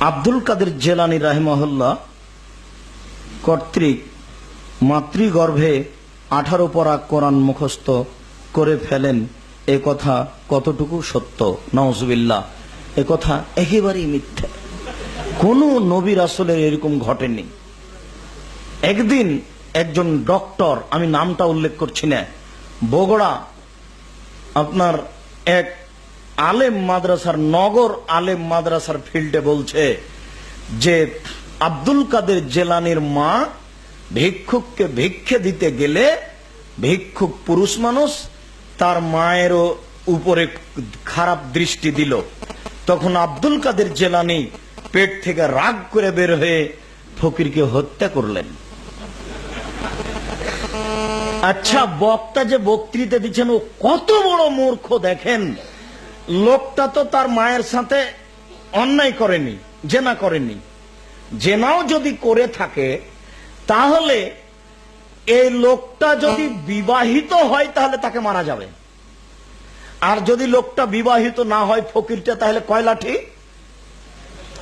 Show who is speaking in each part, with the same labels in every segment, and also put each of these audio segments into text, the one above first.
Speaker 1: আব্দুল কাদের জেলানি রাহিমহল্লা কর্তৃক মাতৃগর্ভে আঠারো পরা কোরআন মুখস্থ করে ফেলেন। এ কথা কতটুকু সত্য? নওজবিল্লা এ কথা একেবারেই মিথ্যে। কোন নবী রাসূলের এরকম ঘটেনি। একদিন একজন ডক্টর, আমি নামটা উল্লেখ করছি না, বগুড়া, আপনার এক আলেম মাদ্রাসার নগর আলেম মাদ্রাসার ফিল্ডে বলছে যে আব্দুল কাদের জেলানির মা ভিক্ষুককে ভিক্ষে দিতে গেলে ভিক্ষুক পুরুষ মানুষ তার মায়েরও উপরে খারাপ দৃষ্টি দিল। তখন আব্দুল কাদের জেলানি পেট থেকে রাগ করে বের হয়ে ফকিরকে হত্যা করলেন। আচ্ছা বক্তা যে বক্তৃতা দিচ্ছেন, ও কত বড় মূর্খ দেখেন। লোকটা তো তার মায়ের সাথে অন্যায় করেনি, জেনা করেনি। জেনাও যদি করে থাকে, তাহলে এই লোকটা যদি বিবাহিত হয়, তাহলে তাকে মারা যাবে। আর যদি লোকটা বিবাহিত না হয় ফকিরটা, তাহলে কয় লাঠি?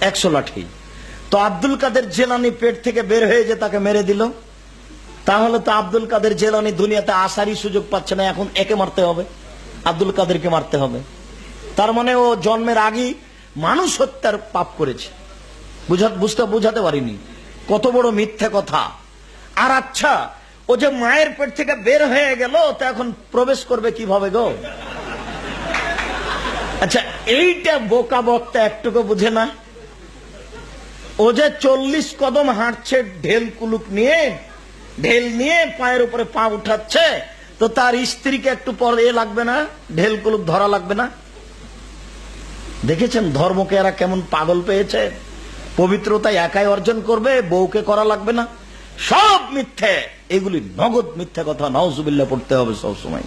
Speaker 1: একশো লাঠি। তো আব্দুল কাদের জেলানি পেট থেকে বের হয়ে যে তাকে মেরে দিল, তাহলে তো আব্দুল কাদের জেলানি দুনিয়াতে আসারই সুযোগ পাচ্ছে না, এখন একে মারতে হবে। আব্দুল কাদেরকে মারতে হবে। তার মানে ও জন্মের আগেই মানুষ হত্যার পাপ করেছে। বুঝা বুঝতে বুঝাতে পারিনি। কত বড় মিথ্যে কথা। আর আচ্ছা ও যে মায়ের পেট থেকে বের হয়ে গেল, তো এখন প্রবেশ করবে কীভাবে গো? আচ্ছা এইটা বোকা বক্তা একটুকু বুঝে না। ও যে চল্লিশ কদম হাঁটছে, ঢেল কুলুক নিয়ে, ঢেল নিয়ে পায়ের উপরে পা উঠাচ্ছে, তো তার স্ত্রীকে একটু পর লাগবে না? ঢেল কুলুক ধরা লাগবে না? দেখেছেন ধর্মকে এরা কেমন পাগল পেয়েছে? পবিত্রতা একাই অর্জন করবে, বউকে করা লাগবে না। সব মিথ্যে। এগুলি নগদ মিথ্যে কথা নজুবিল্লা পড়তে হবে সবসময়।